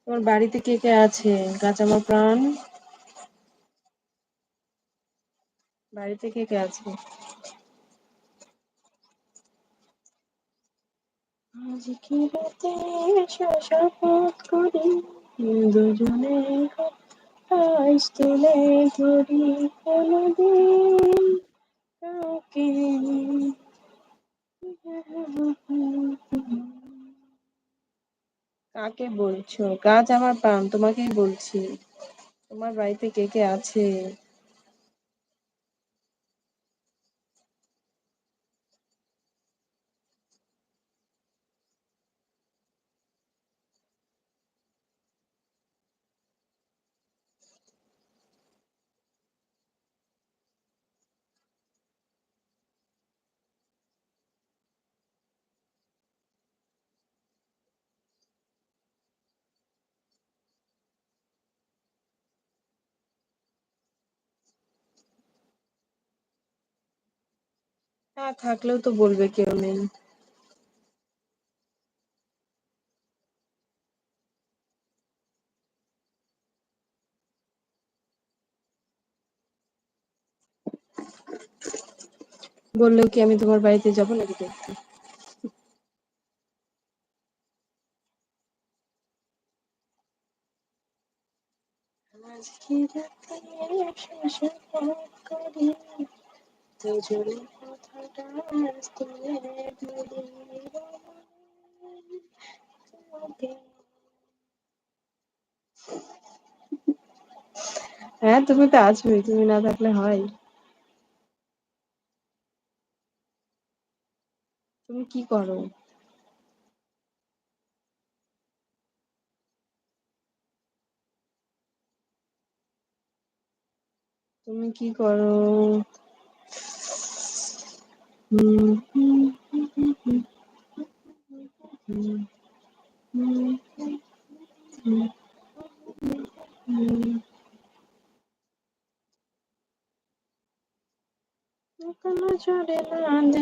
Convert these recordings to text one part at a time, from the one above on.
তোমার বাড়িতে কে কে আছে? কাঁচামার প্রাণ? বাড়িতে কে কে আছে? করি? দুজনে কাকে বলছো? গাছ আমার প্রাণ তোমাকেই বলছি। তোমার বাড়িতে কে কে আছে? হ্যাঁ থাকলেও তো বলবে কেউ নেই। বললেও কি আমি তোমার বাড়িতে যাব নাকি দেখতে? আজ কি রাতে শপথ করি। দুজনে কথাটা হ্যাঁ তুমি তো আছোই তুমি না থাকলে হয়। তুমি কি করো? তুমি কি করো? छोड़े बांधे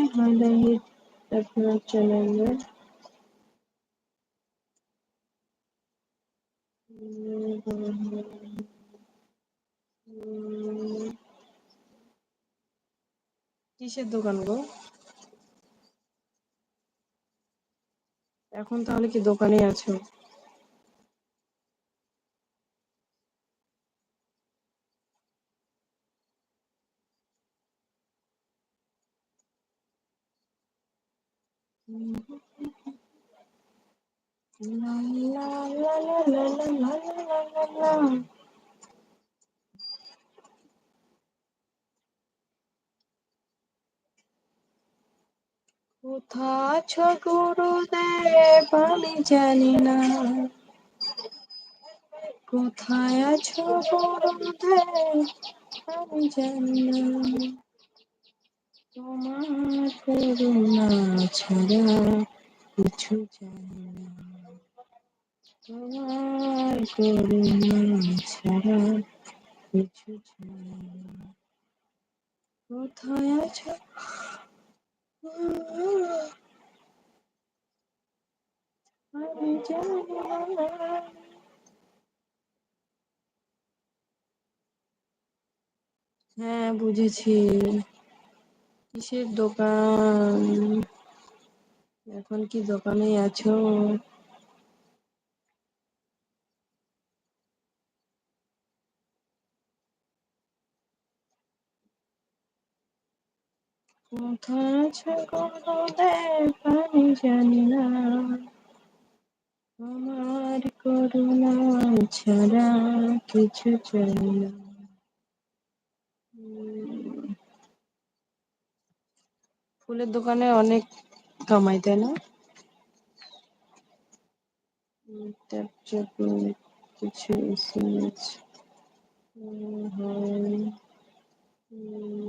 এখন তাহলে কি দোকানেই আছো? লা লা লা কোথা আছো গুরুদেব আমি জানি না। কোথায় আছো গুরুদেব আমি জানি না। তোমার করুণা ছাড়া কিছু জানি না। তোমার করুণা ছাড়া কিছু জানি না। কোথায় আছো হ্যাঁ বুঝেছি। কিসের দোকান? এখন কি দোকানে আছো? কোথায় আছো আমি জানি না আমার করুণা ছাড়া কিছু চাই না ফুলের দোকানে অনেক কামাই, তাই না? কিছু এসএমএস হয়। decoration.